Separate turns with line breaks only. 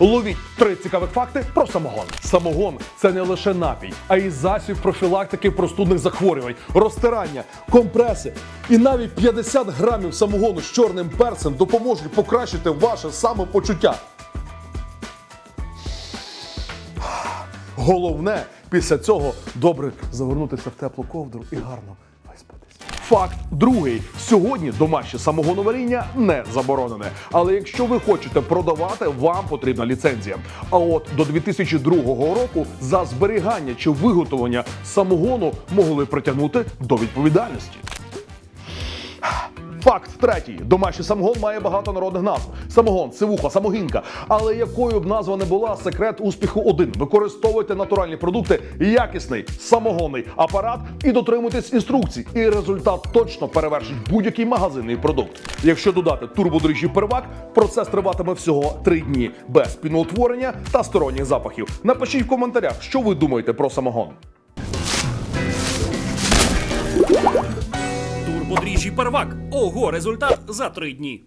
Ловіть три цікавих факти про самогон. Самогон це не лише напій, а й засіб профілактики простудних захворювань, розтирання, компреси. І навіть 50 грамів самогону з чорним перцем допоможуть покращити ваше самопочуття. Головне після цього добре завернутися в теплу ковдру і гарно виспатися. Факт другий: сьогодні домашнє самогоноваріння не заборонене. Але якщо ви хочете продавати, вам потрібна ліцензія. А от до 2002 року за зберігання чи виготовлення самогону могли притягнути до відповідальності. Факт третій: домашній самогон має багато народних назв: самогон, сивуха, самогінка. Але якою б назва не була, секрет успіху один: використовуйте натуральні продукти, якісний самогонний апарат і дотримуйтесь інструкцій. І результат точно перевершить будь-який магазинний продукт. Якщо додати турбодріжджі первак, процес триватиме всього три дні без піноутворення та сторонніх запахів. Напишіть в коментарях, що ви думаєте про самогон.
Турбодріжджі первак. Ого, результат за три дні.